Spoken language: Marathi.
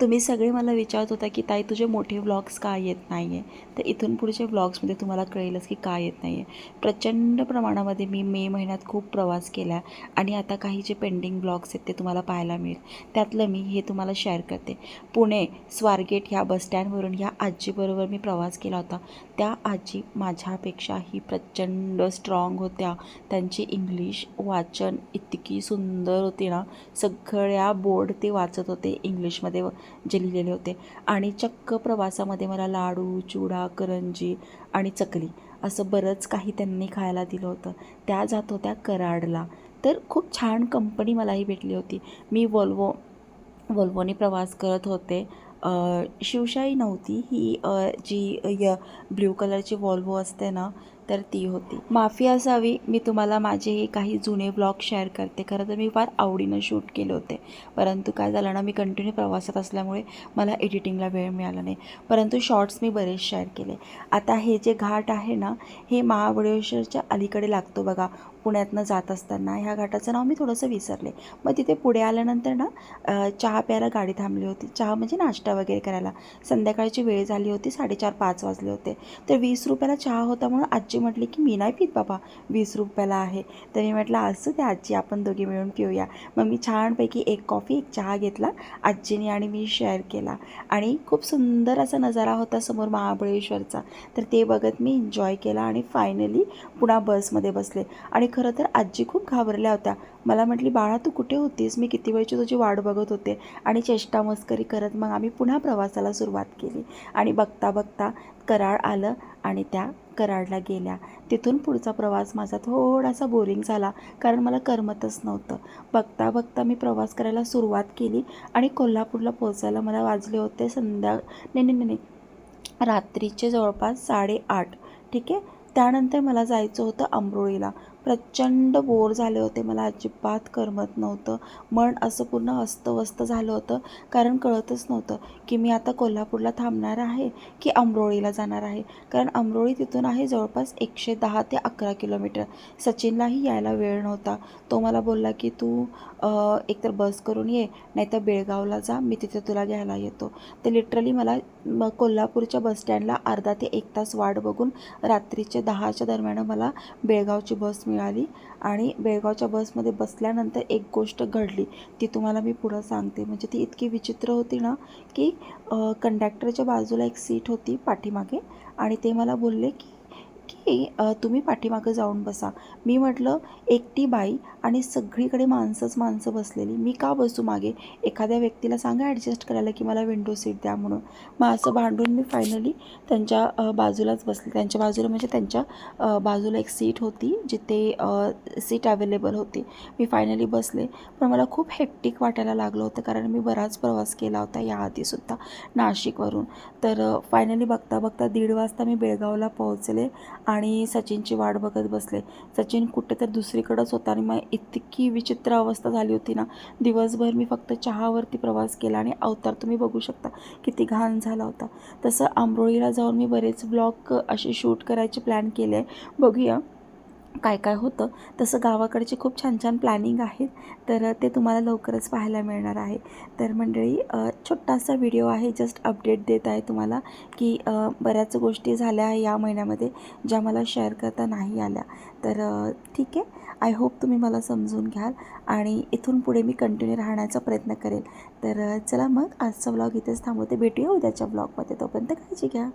तुम्ही सगळे मला विचारत होता की ताई तुझे मोठे व्लॉग्स का येत नाही आहे तर इथून पुढचे व्लॉग्समध्ये तुम्हाला कळेलच की का येत नाही आहे प्रचंड प्रमाणामध्ये मी मे महिन्यात खूप प्रवास केला आणि आता काही जे पेंडिंग ब्लॉग्स आहेत ते तुम्हाला पाहायला मिळेल. त्यातलं मी हे तुम्हाला शेअर करते. पुणे स्वारगेट ह्या बसस्टँडवरून ह्या आजीबरोबर मी प्रवास केला होता. त्या आजी माझ्यापेक्षाही प्रचंड स्ट्रॉंग होत्या. त्यांची इंग्लिश वाचन इतकी सुंदर होती ना सगळ्या बोर्ड ते वाचत होते इंग्लिशमध्ये जे लिहिलेले होते. आणि चक्क प्रवासामध्ये मला लाडू चुडा करंजी आणि चकली असं बरंच काही त्यांनी खायला दिलं होतं. त्या जात होत्या कराडला. तर खूप छान कंपनी मलाही भेटली होती. मी वॉल्वो वॉल्वोने प्रवास करत होते. शिवशाही नव्हती. ही जी य ब्ल्यू कलरची वॉल्वो असते ना तर ती होती. माफी असावी मी तुम्हाला माझे हे काही जुने ब्लॉग शेअर करते. खरं तर मी फार आवडीनं शूट केले होते. परंतु काय झालं ना मी कंटिन्यू प्रवासात असल्यामुळे मला एडिटिंगला वेळ मिळाला नाही. परंतु शॉर्ट्स मी बरेच शेअर केले. आता हे जे घाट आहे ना हे महाबळेश्वरच्या अलीकडे लागतो बघा. पुण्यातनं जात असताना ह्या घाटाचं नाव मी थोडंसं विसरले. मग तिथे पुढे आल्यानंतर ना चहा प्यायला गाडी थांबली होती. चहा म्हणजे नाश्ता वगैरे करायला. संध्याकाळची वेळ झाली होती साडेचार पाच वाजले होते. तर वीस रुपयाला चहा होता म्हणून आजी म्हटली की मी नाही पित बाबा वीस रुपयाला आहे. तर मी म्हटलं असं ते आजी आपण दोघी मिळून पिऊया. मग मी छानपैकी एक कॉफी एक चहा घेतला आजीने आणि मी शेअर केला. आणि खूप सुंदर असा नजारा होता समोर महाबळेश्वरचा. तर ते बघत मी एन्जॉय केला आणि फायनली पुन्हा बसमध्ये बसले. आणि खरं तर आजी खूप घाबरल्या होत्या. मला म्हटली बाळा तू कुठे होतीस? मी किती वेळची तुझी वाट बघत होते. आणि चेष्टा मस्करी करत मग आम्ही पुन्हा प्रवासाला सुरुवात केली. आणि बघता बघता कराळ आलं आणि त्या कराडला गेल्या. तिथून पुढचा प्रवास माझा थोडासा बोरिंग झाला कारण मला करमतच नव्हतं. बघता बघता मी प्रवास करायला सुरुवात केली आणि कोल्हापूरला पोहोचायला मला वाजले होते संध्या नाही नाही नाही नाही. रात्रीचे जवळपास साडेआठ. ठीक आहे? त्यानंतर मला जायचं होतं अमरोळीला प्रचंड बोर झाले होते. मला अजिबात करमत नव्हतं. मन असं पूर्ण अस्तव्यस्त झालं होतं. कारण कळतच नव्हतं की मी आता कोल्हापूरला थांबणार आहे की अमरोळीला जाणार आहे. कारण अमरोळी तिथून आहे जवळपास एकशे दहा ते अकरा किलोमीटर. सचिनलाही यायला वेळ नव्हता. तो मला बोलला की तू एकतर बस करून ये नाहीतर बेळगावला जा. मी तिथे तुला घ्यायला येतो. तर लिटरली मला कोल्हापूरच्या बसस्टँडला अर्धा ते एक तास वाट बघून रात्रीचे दहाच्या दरम्यान मला बेळगावची बस मिळाली. आणि बेळगावच्या बसमध्ये बसल्यानंतर एक गोष्ट घडली. ती तुम्हाला मी पुढं सांगते. म्हणजे ती इतकी विचित्र होती ना की कंडक्टरच्या बाजूला एक सीट होती पाठीमागे आणि ते मला बोलले की की तुम्ही पाठीमागं जाऊन बसा. मी म्हटलं एकटी बाई आणि सगळीकडे माणसंच माणसं बसलेली. मी का बसू मागे? एखाद्या व्यक्तीला सांगा ॲडजस्ट करायला की मला विंडो सीट द्या म्हणून. मग असं भांडून मी फायनली त्यांच्या बाजूलाच बसले. त्यांच्या बाजूला म्हणजे त्यांच्या बाजूला एक सीट होती जिथे सीट अवेलेबल होती. मी फायनली बसले. पण मला खूप हेक्टिक वाटायला लागलं होतं कारण मी बराच प्रवास केला होता याआधीसुद्धा नाशिकवरून. तर फायनली बघता बघता दीड वाजता मी बेळगावला पोहोचले आणि आणि सचिनची वाट बघत बसले. सचिन कुठे तर दुसरीकडंच होता आणि मग इतकी विचित्र अवस्था झाली होती ना. दिवसभर मी फक्त चहावरती प्रवास केला आणि अवतार तुम्ही बघू शकता किती घाण झाला होता. तसं आंबोळीला जाऊन मी बरेच ब्लॉग असे शूट करायचे प्लॅन केले. आहे बघूया. काय काय होतं तसं गावाकडचे खूप छान छान प्लॅनिंग आहेत. तर ते तुम्हाला लवकरच पाहायला मिळणार आहे. तर मंडळी छोटासा व्हिडिओ आहे जस्ट अपडेट देत आहे तुम्हाला की बऱ्याच गोष्टी झाल्या आहे या महिन्यामध्ये ज्या मला शेअर करता नाही आल्या. तर ठीक आहे. आय होप तुम्ही मला समजून घ्याल आणि इथून पुढे मी कंटिन्यू राहण्याचा प्रयत्न करेल. तर चला मग आजचा ब्लॉग इथेच थांबवते. भेटूया उद्याच्या ब्लॉगमध्ये तोपर्यंत काळजी घ्या.